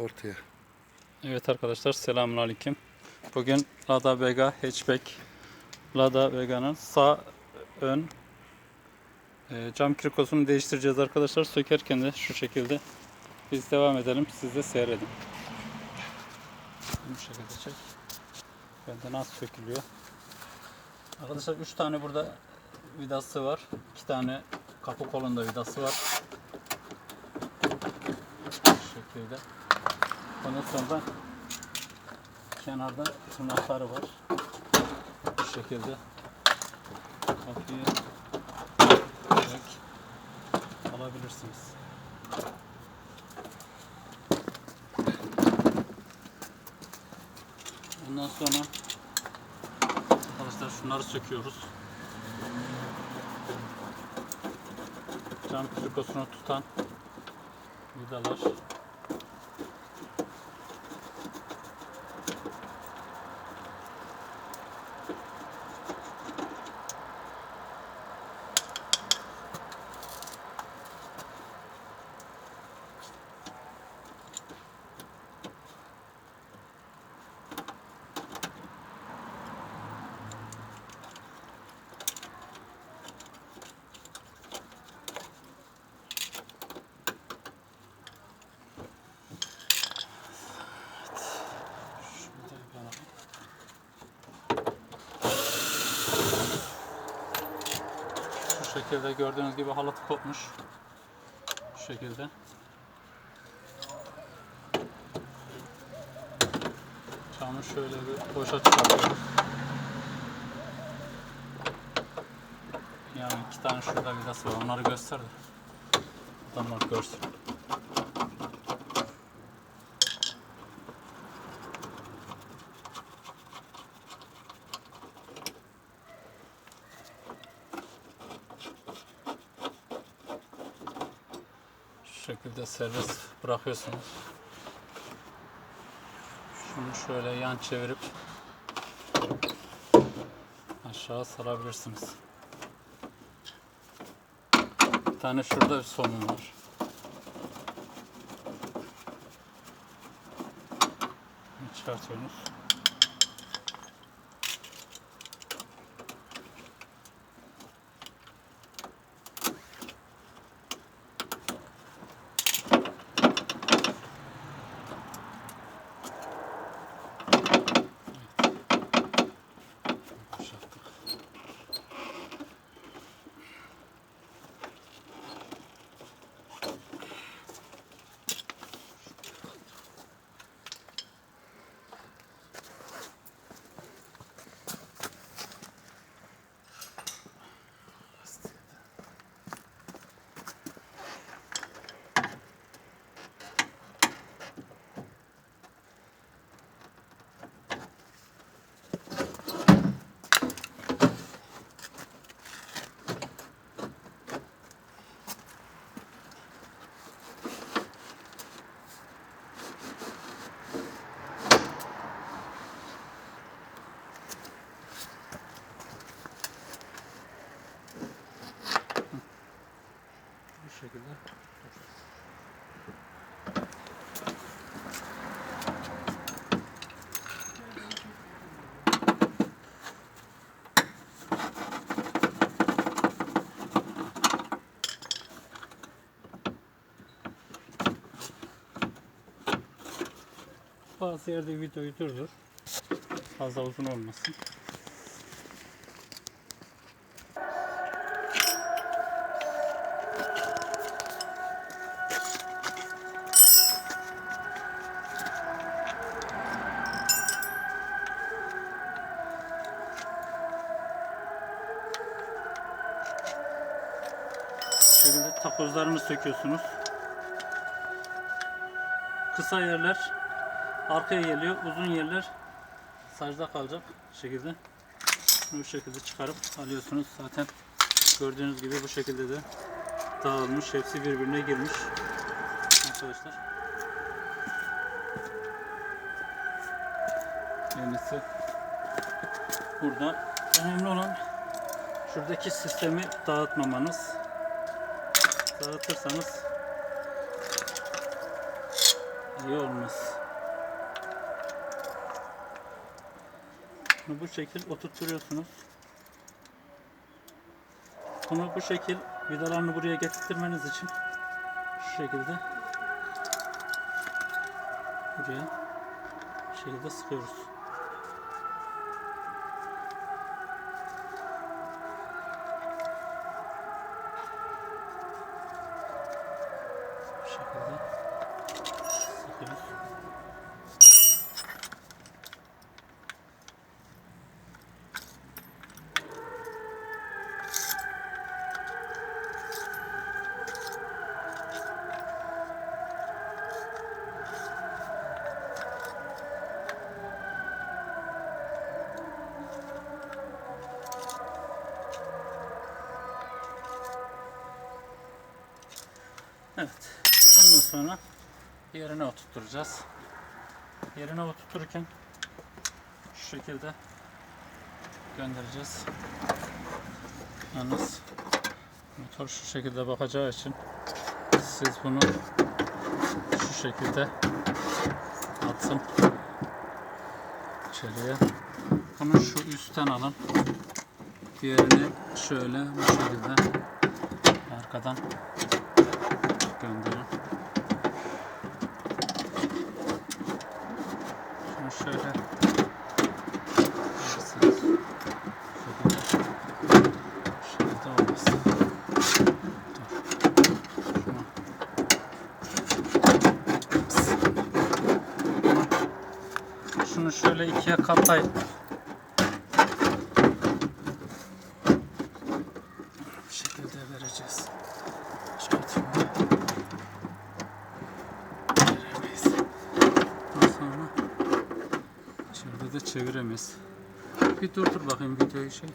ortaya. Evet arkadaşlar selamünaleyküm. Bugün Lada Vega hatchback Lada Vega'nın sağ ön e, cam krikosunu değiştireceğiz arkadaşlar. Sökerken de şu şekilde biz devam edelim. Siz de seyredin. Bu şekilde çek. Bende nasıl sökülüyor? Arkadaşlar 3 tane burada vidası var. 2 tane kapı kolunda vidası var. Bu şekilde. Ondan sonra kenarda tırnakları var. Bu şekilde kapıyı alabilirsiniz. Ondan sonra arkadaşlar şunları söküyoruz. Cam krikosunu tutan vidalar. Şekilde gördüğünüz gibi halatı kopmuş. Şu şekilde. Camı şöyle bir boşa çıkartıyoruz. Yani iki tane şurada vidası var. Onları göster de. Adamlar görsün. Şekilde serbest bırakıyorsunuz. Şunu şöyle yan çevirip aşağı sarabilirsiniz. Bir tane şurada bir somun var. Bunu Çıkartıyorsunuz. Boşalttık. Bu şekilde. Bazı yerde videoyu durdur. Fazla uzun olmasın. Şekilde takozlarını söküyorsunuz. Kısa yerler arkaya geliyor, uzun yerler sacda kalacak şekilde. Bu şekilde çıkarıp alıyorsunuz. Zaten gördüğünüz gibi bu şekilde de dağılmış. Hepsi birbirine girmiş. Arkadaşlar. Yenisi burada. Önemli olan şuradaki sistemi dağıtmamanız. Dağıtırsanız iyi olmaz. Bunu bu şekil oturtuyorsunuz. Bunu bu şekil vidalarını buraya getirtmeniz için şu şekilde buraya bu şekilde sıkıyoruz. Sonra yerine oturtacağız. Yerine oturturken şu şekilde göndereceğiz. Yalnız motor şu şekilde bakacağı için siz bunu şu şekilde atın içeriye. Bunu şu üstten alın. Diğerini şöyle bu şekilde arkadan gönderin. Şunu şöyle verirseniz şöyle şöyle de olmaz. Dur. Şunu. Şunu şöyle ikiye katlayın. Bu şekilde vereceğiz. Şöyle veremeyiz. Daha sonra içeride de çeviremeyiz. Bir durdur bakayım videoyu şey.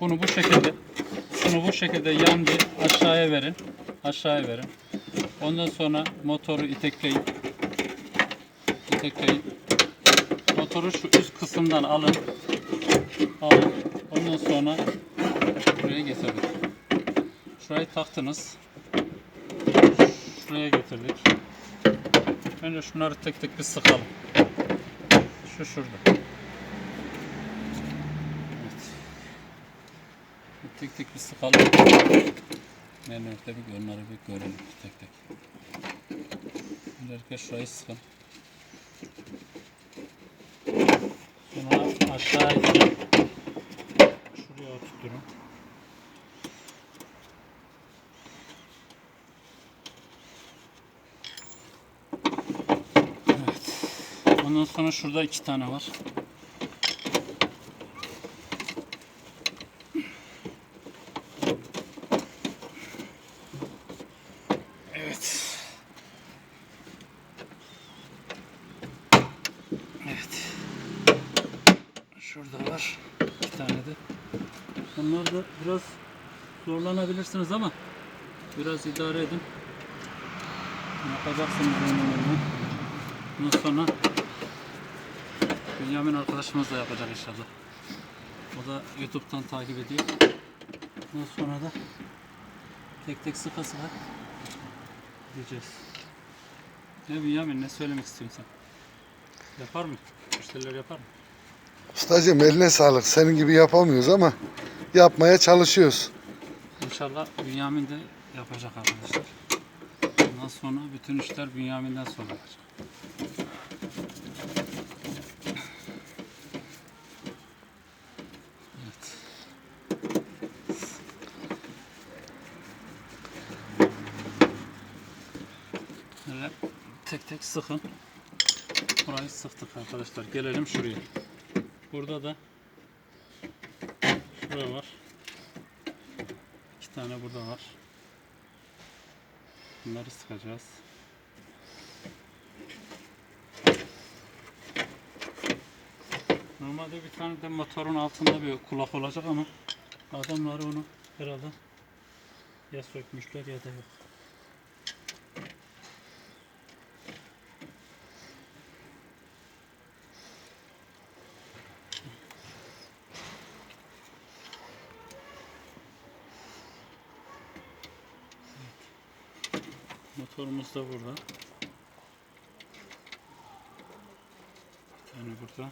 Bunu bu şekilde bunu bu şekilde yan bir aşağıya verin. Aşağıya verin. Ondan sonra motoru itekleyin. İtekleyin. Motoru şu üst kısımdan alın. Alın. Ondan sonra buraya getirin. Şurayı taktınız. Şuraya getirdik. Önce şunları tek tek bir sıkalım. Şu şurada. Evet. Tek tek bir sıkalım. Nerede bir onları bir görelim tek tek. Öncelikle şurayı sıkın. Sonra aşağı inin. Şuraya oturtturun. Ondan sonra şurada iki tane var. Şurada var. iki tane de. Bunlar da biraz zorlanabilirsiniz ama biraz idare edin. Yapacaksınız onu. Bundan sonra Bünyamin arkadaşımız da yapacak inşallah. O da YouTube'dan takip ediyor. Ondan sonra da tek tek sıka sıka diyeceğiz. Ne Bünyamin ne söylemek istiyorsun sen? Yapar mı? Müşteriler yapar mı? Ustacığım eline sağlık. Senin gibi yapamıyoruz ama yapmaya çalışıyoruz. İnşallah Bünyamin de yapacak arkadaşlar. Ondan sonra bütün işler Bünyamin'den sonra olacak. Evet. Böyle tek tek sıkın. Burayı sıktık arkadaşlar. Gelelim şuraya. Burada da şuraya var. İki tane burada var. Bunları sıkacağız. Normalde bir tane de motorun altında bir kulak olacak ama adamlar onu herhalde ya sökmüşler ya da yok. Motorumuz da burada. Yani burada.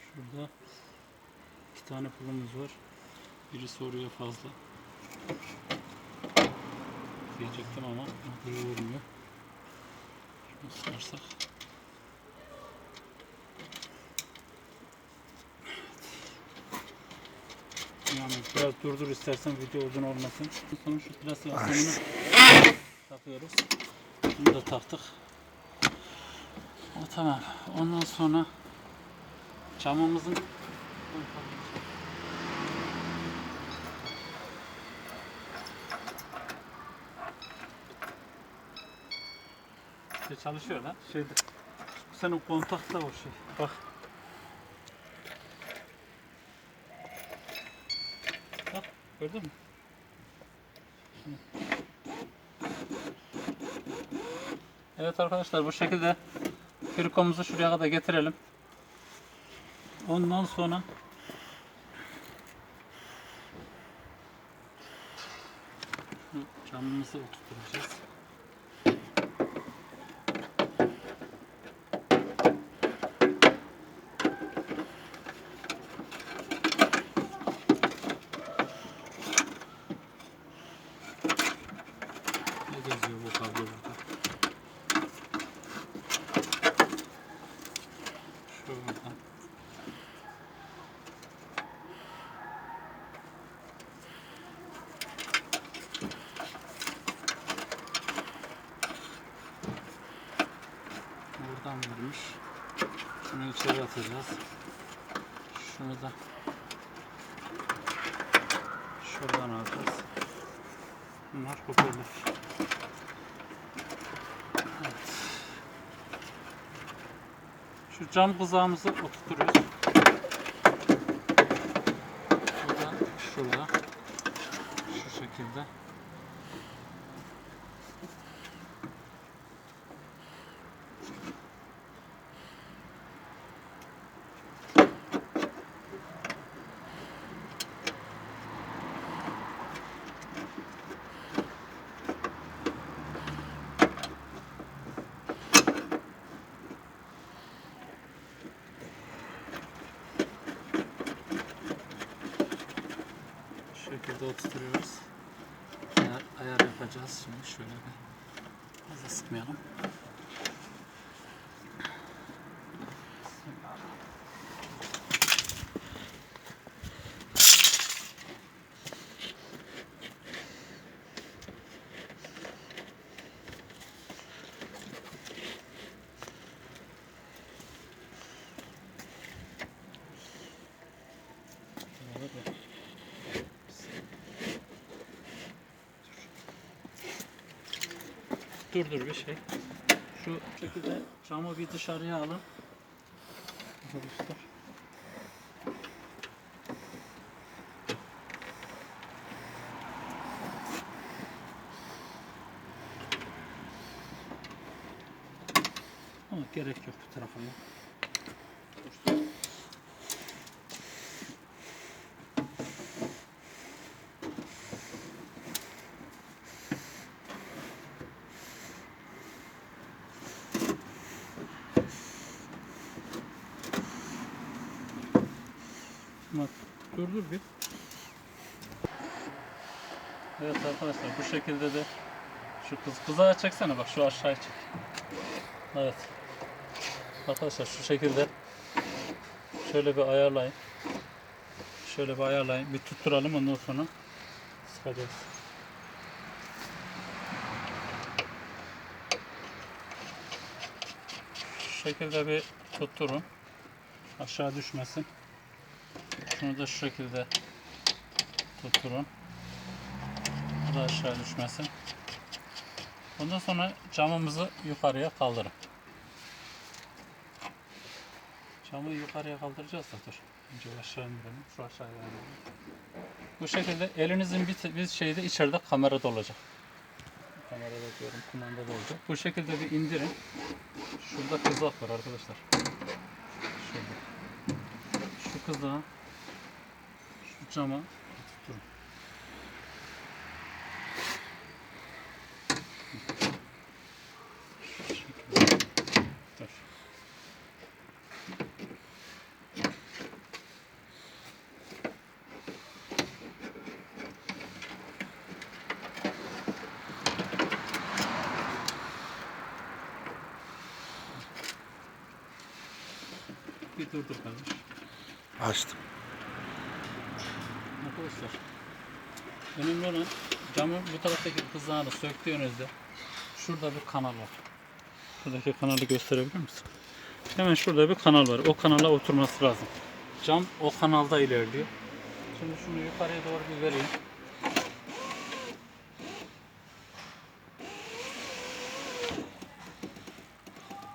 Şurada iki tane pulumuz var. Biri soruya fazla. Diyecektim ama motoru vurmuyor. Şunu sarsak. Yani biraz durdur istersen video uzun olmasın. Sonra şu plastik aslanını takıyoruz. Bunu da taktık. O tamam. Ondan sonra camımızın şey çalışıyor lan. Şeyde. Senin kontakta o şey. Bak. Bak gördün mü? Evet arkadaşlar bu şekilde krikomuzu şuraya kadar getirelim. Ondan sonra camımızı oturtacağız. Ne geziyor bu kablo burada? Şuradan. Buradan varmış. Şunu içeri atacağız. Şunu da şuradan alacağız. Bunlar hoparlör. Evet. Şu cam kızağımızı oturtuyoruz. Şurada, şurada. Şu şekilde. Şekilde oturtuyoruz. Ayar, ayar yapacağız şimdi şöyle bir. Fazla sıkmayalım. Şöyle bir- Dur dur bir şey. Şu şekilde camı bir dışarıya alın. Ama gerek yok bu tarafa ya. Bak dur dur bir. Evet arkadaşlar bu şekilde de şu kız kızağı çeksene bak şu aşağıya çek. Evet. Arkadaşlar şu şekilde şöyle bir ayarlayın. Şöyle bir ayarlayın. Bir tutturalım ondan sonra sıkacağız. Şu şekilde bir tutturun. Aşağı düşmesin. Şunu da şu şekilde tutturun. Bu da aşağı düşmesin. Ondan sonra camımızı yukarıya kaldırın. Camı yukarıya kaldıracağız da dur. Önce aşağı indirelim. Şu aşağıya indirelim. Bu şekilde elinizin bir, bir şeyi de içeride kamerada olacak. Kamerada diyorum, kumandada olacak. Bu şekilde bir indirin. Şurada kızak var arkadaşlar. Şurada. Şu cama tutturum. Dur. Bir durdur kardeş. Açtım. Arkadaşlar önemli olan camın bu taraftaki kızağını söktüğünüzde şurada bir kanal var. Şuradaki kanalı gösterebilir misin? Hemen şurada bir kanal var. O kanala oturması lazım. Cam o kanalda ilerliyor. Şimdi şunu yukarıya doğru bir vereyim.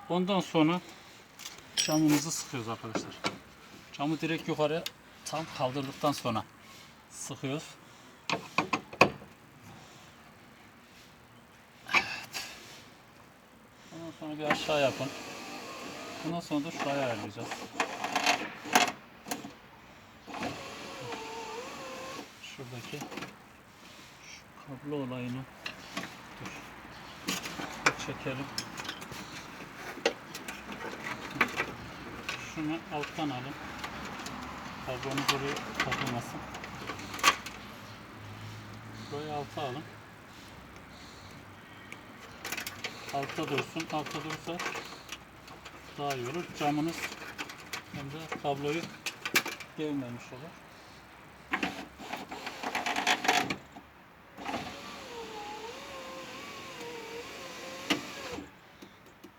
Ondan sonra camımızı sıkıyoruz arkadaşlar. Camı direkt yukarı tam kaldırdıktan sonra sıkıyoruz. Evet. Ondan sonra bir aşağı yapın. Bundan sonra da şuraya ayarlayacağız. Şuradaki şu kablo olayını dur. Çekelim. Şunu alttan alın. Kablomuz oraya takılmasın. Burayı alta alın. Altta dursun. Altta durursa daha iyi olur. Camınız hem de kabloyu devmemiş olur.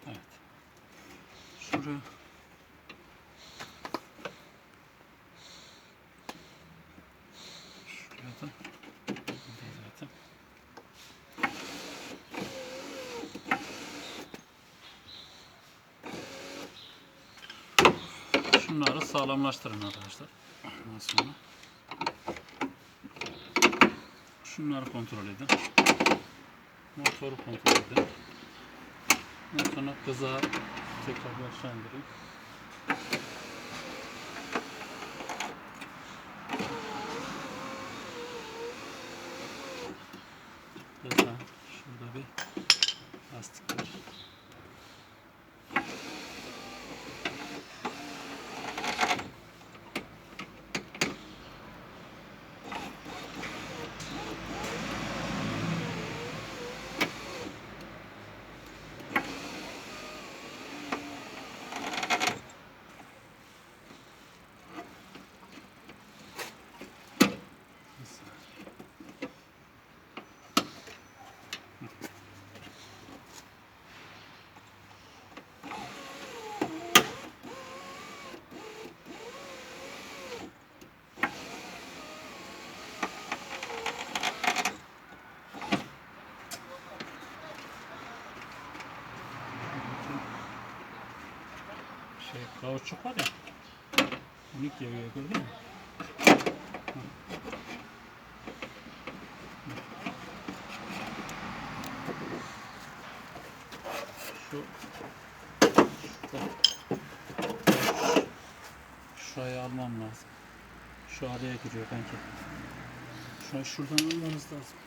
Evet. Şuraya da buradayız zaten. Şunları sağlamlaştırın arkadaşlar. Sonra şunları kontrol edin. Motoru kontrol edin. Ondan sonra kızağı tekrar aşağı. Kızağı şurada bir lastik var. Kauçuk var ya. Unik geliyor gördün mü? Şu. Şurayı almam lazım. Şu araya giriyor kanki. Şurayı şuradan almamız lazım.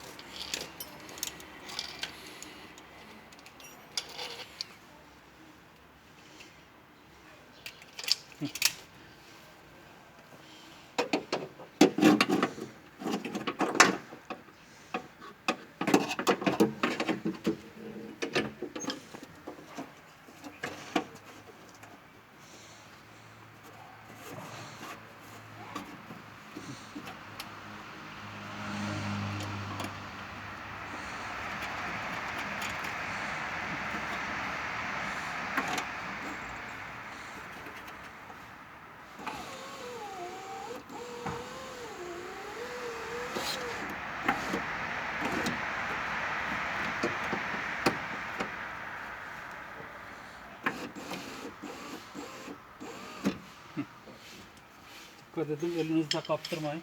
Dikkat edin elinizde kaptırmayın.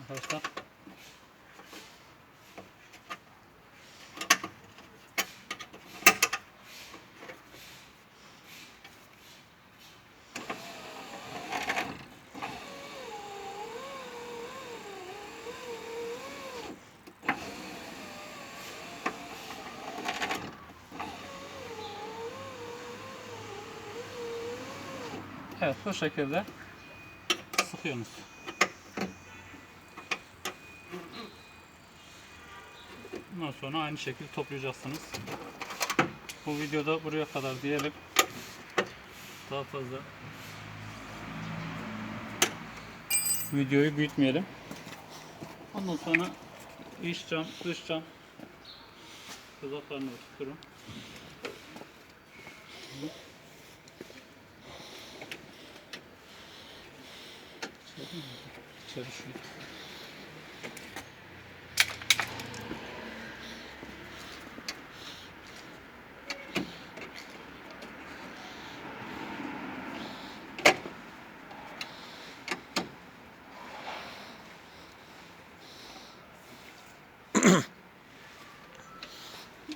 Arkadaşlar. Evet bu şekilde sıkıyorsunuz. Bundan sonra aynı şekilde toplayacaksınız. Bu videoda buraya kadar diyelim. Daha fazla videoyu büyütmeyelim. Ondan sonra iç cam, dış cam kızaklarını oturturum. İçeri şu.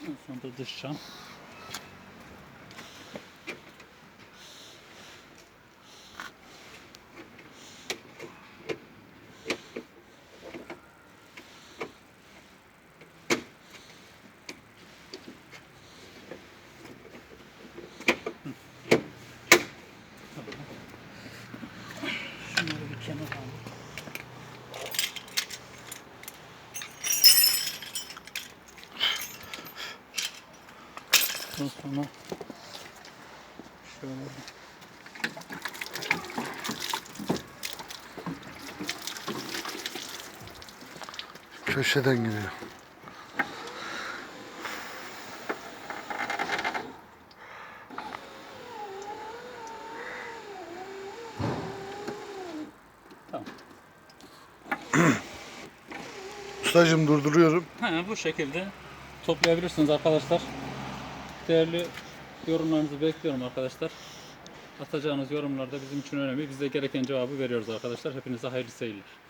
En son da dış cam. Şunları bir kenara alalım. Ondan sonra şöyle Köşeden giriyor. tamam. Ustacığım durduruyorum. Ha, bu şekilde toplayabilirsiniz arkadaşlar. Değerli yorumlarınızı bekliyorum arkadaşlar. Atacağınız yorumlar da bizim için önemli. Biz de gereken cevabı veriyoruz arkadaşlar. Hepinize hayırlı seyirler.